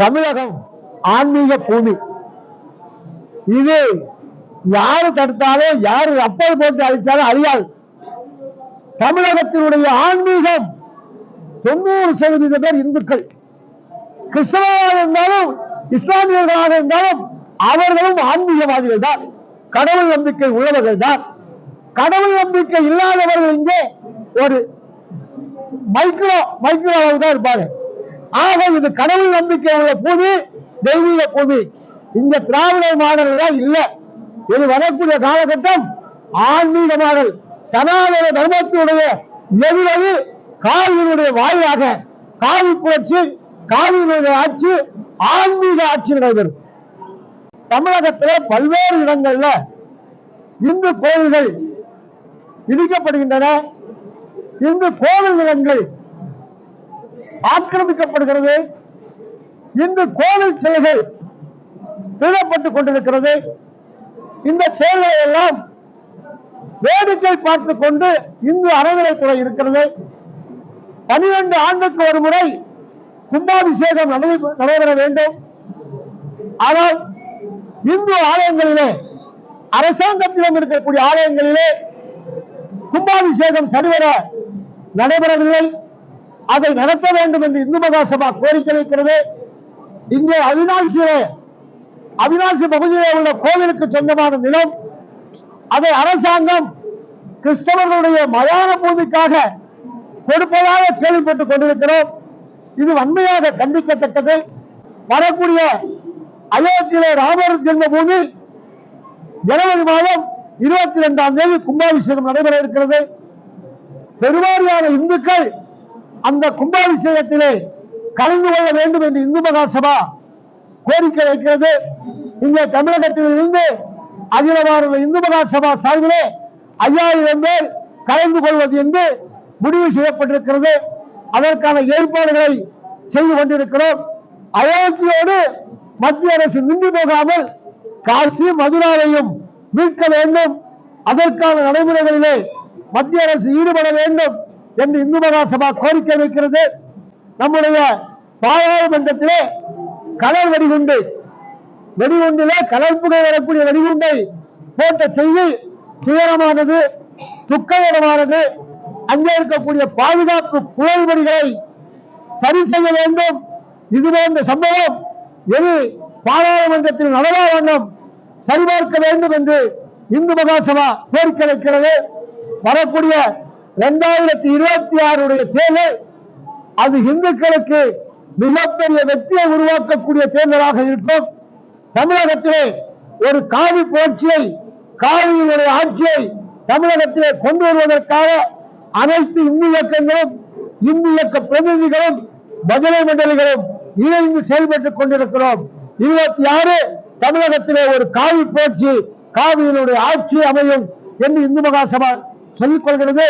தமிழகம் ஆன்மீக பூமி. இது யாரு தடுத்தாலும் யாரு அப்பல் போட்டு அழிச்சாலும் அழியாது. தமிழகத்தினுடைய ஆன்மீகம் தொண்ணூறு சதவீத பேர் இந்துக்கள். கிறிஸ்தவராக இருந்தாலும் இஸ்லாமியர்களாக இருந்தாலும் அவர்களும் ஆன்மீகவாதிகள் தான் கடவுள் நம்பிக்கை உள்ளவர்கள் தான் கடவுள் நம்பிக்கை இல்லாதவர்கள் இங்கே ஒரு மைக்ரோ மைக்ரோ அளவு தான் இருப்பாரு ஆக இது கடவுள் நம்பிக்கை உள்ள பூமி தெய்வீக பூமி. இந்த திராவிட மாடல் இல்ல. இது வரக்கூடிய காலகட்டம் ஆன்மீக மாடல். சனாதன தர்மத்தினுடைய எதிரது காவியினுடைய வாயிலாக காவி புரட்சி காவியினுடைய ஆட்சி ஆன்மீக ஆட்சி நடைபெறும். தமிழகத்திலே பல்வேறு இடங்கள்ல இந்து கோவில்கள் இடிக்கப்படுகின்றன இந்து கோவில் நிலங்கள் ஆக்கிரமிக்கப்படுகிறது. இன்று கோவில் செயல்கள் திருடப்பட்டுக் கொண்டிருக்கிறது. இந்த செயல்களை எல்லாம் வேடிக்கை பார்த்துக் கொண்டு இந்து அறநிலைத்துறை இருக்கிறது. பனிரெண்டு ஆண்டுக்கு ஒரு முறை கும்பாபிஷேகம் நடைபெற வேண்டும். ஆனால் இந்து ஆலயங்களிலே அரசாங்கத்திடம் இருக்கக்கூடிய ஆலயங்களிலே கும்பாபிஷேகம் சரிவர நடைபெறவில்லை. அதை நடத்த வேண்டும் என்று இந்து மகாசபா கோரிக்கை வைக்கிறது. இங்கே அவினாசியிலே அவினாசி பகுதியிலே உள்ள கோவிலுக்கு சொந்தமான நிலம் அதை அரசாங்கம் கிறிஸ்தவர்களுடைய மயான பூமிக்காக கொடுப்பதாக கேள்விப்பட்டுக் கொண்டிருக்கிறோம். இது வன்மையாக கண்டிக்கத்தக்கது. வரக்கூடிய அயோத்தியிலே ராமர் ஜென்ம பூமி ஜனவரி மாதம் இருபத்தி இரண்டாம் தேதி கும்பாபிஷேகம் நடைபெற இருக்கிறது. பெருவாரியான இந்துக்கள் அந்த கும்பாபிஷேகத்திலே கலந்து கொள்ள வேண்டும் என்று இந்து மகாசபா கோரிக்கை வைக்கிறது. இங்கே தமிழகத்தில் இருந்து அகில பாரத இந்து மகாசபா சார்பிலே ஐயாயிரம் பேர் கலந்து கொள்வது என்று முடிவு செய்யப்பட்டிருக்கிறது. அதற்கான ஏற்பாடுகளை செய்து கொண்டிருக்கிறோம். அயோத்தியோடு மத்திய அரசு நின்று போகாமல் காசி மதுராவையும் மீட்க வேண்டும். அதற்கான நடைமுறைகளிலே மத்திய அரசு ஈடுபட வேண்டும். என்று இந்து மகாசபா கோரிக்கை வைக்கிறது. நம்முடைய பாராளுமன்றத்திலே கலர் வெடிகுண்டு வெடிகுண்டிலே கலர்ப்புகை வரக்கூடிய வெடிகுண்டை போட்ட செய்தி துயரமானது துக்ககரமானது. அங்கே இருக்கக்கூடிய பாதுகாப்பு குளறுபடிகளை சரி செய்ய வேண்டும். இது போன்ற சம்பவம் எது? பாராளுமன்றத்தில் நடவா வண்ணம் சரிபார்க்க வேண்டும் என்று இந்து மகாசபா கோரிக்கை வைக்கிறது. வரக்கூடிய இரண்டாயிரத்தி இருபத்தி ஆறுடைய தேர்தல் அது இந்துக்களுக்கு மிகப்பெரிய வெற்றியை உருவாக்கக்கூடிய தேர்தலாக இருக்கும். தமிழகத்திலே ஒரு காவி புரட்சியை காவியினுடைய ஆட்சியை தமிழகத்திலே கொண்டு வருவதற்காக அனைத்து இந்து இயக்கங்களும் இந்து இயக்க பிரதிநிதிகளும் பஜனை மண்டலிகளும் இணைந்து செயல்பட்டுக் கொண்டிருக்கிறோம். இருபத்தி ஆறு தமிழகத்திலே ஒரு காவி புரட்சி காவியினுடைய ஆட்சி அமையும் என்று இந்து மகாசபா சொல்லிக் கொள்கிறது.